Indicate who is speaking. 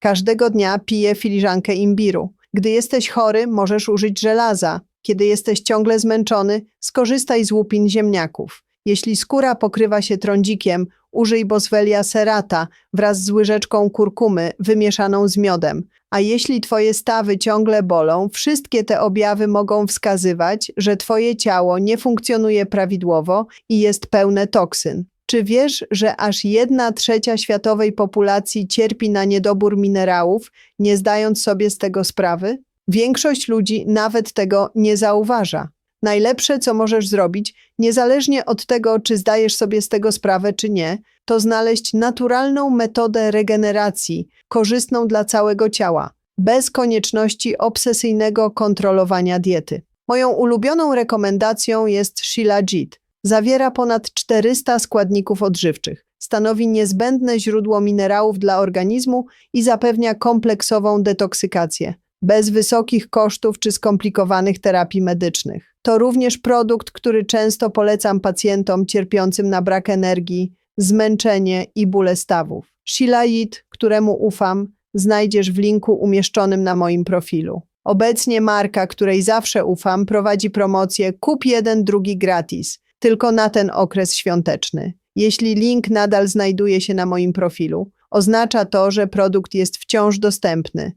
Speaker 1: Każdego dnia piję filiżankę imbiru. Gdy jesteś chory, możesz użyć żelaza. Kiedy jesteś ciągle zmęczony, skorzystaj z łupin ziemniaków. Jeśli skóra pokrywa się trądzikiem, użyj boswellia serrata wraz z łyżeczką kurkumy wymieszaną z miodem. A jeśli twoje stawy ciągle bolą, wszystkie te objawy mogą wskazywać, że twoje ciało nie funkcjonuje prawidłowo i jest pełne toksyn. Czy wiesz, że aż jedna trzecia światowej populacji cierpi na niedobór minerałów, nie zdając sobie z tego sprawy? Większość ludzi nawet tego nie zauważa. Najlepsze, co możesz zrobić, niezależnie od tego, czy zdajesz sobie z tego sprawę, czy nie, to znaleźć naturalną metodę regeneracji, korzystną dla całego ciała, bez konieczności obsesyjnego kontrolowania diety. Moją ulubioną rekomendacją jest Shilajit. Zawiera ponad 400 składników odżywczych. Stanowi niezbędne źródło minerałów dla organizmu i zapewnia kompleksową detoksykację, bez wysokich kosztów czy skomplikowanych terapii medycznych. To również produkt, który często polecam pacjentom cierpiącym na brak energii, zmęczenie i bóle stawów. Shilajit, któremu ufam, znajdziesz w linku umieszczonym na moim profilu. Obecnie marka, której zawsze ufam, prowadzi promocję kup jeden, drugi gratis, tylko na ten okres świąteczny. Jeśli link nadal znajduje się na moim profilu, oznacza to, że produkt jest wciąż dostępny.